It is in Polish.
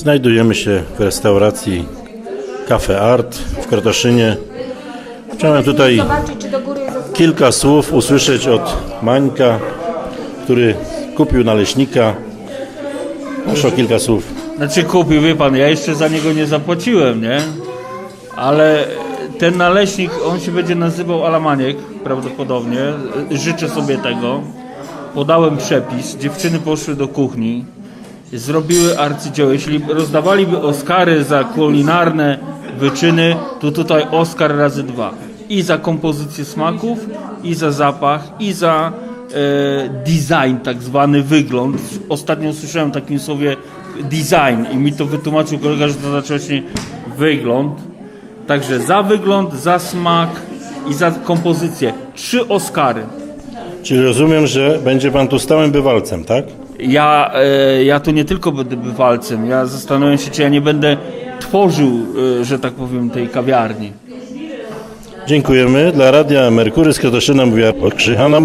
Znajdujemy się w restauracji Cafe Art w Krotoszynie. Chciałem tutaj kilka słów usłyszeć od Mańka, który kupił naleśnika. Proszę o kilka słów. Znaczy kupił, wie pan, ja jeszcze za niego nie zapłaciłem, nie? Ale ten naleśnik, on się będzie nazywał Alamaniek prawdopodobnie. Życzę sobie tego. Podałem przepis, dziewczyny poszły do kuchni, zrobiły arcydzieło. Jeśli rozdawaliby Oscary za kulinarne wyczyny, to tutaj Oscar razy dwa. I za kompozycję smaków, i za zapach, i za e, design, tak zwany wygląd. Ostatnio słyszałem takim słowie design i mi to wytłumaczył kolega, że to znaczy właśnie wygląd. Także za wygląd, za smak i za kompozycję. Trzy Oscary. Czyli rozumiem, że będzie pan tu stałym bywalcem, tak? Ja, e, ja tu nie tylko będę bywalcem, ja zastanawiam się, czy ja nie będę tworzył, e, że tak powiem, tej kawiarni. Dziękujemy. Dla Radia Merkury z Krotoszyna mówiła Krzychana.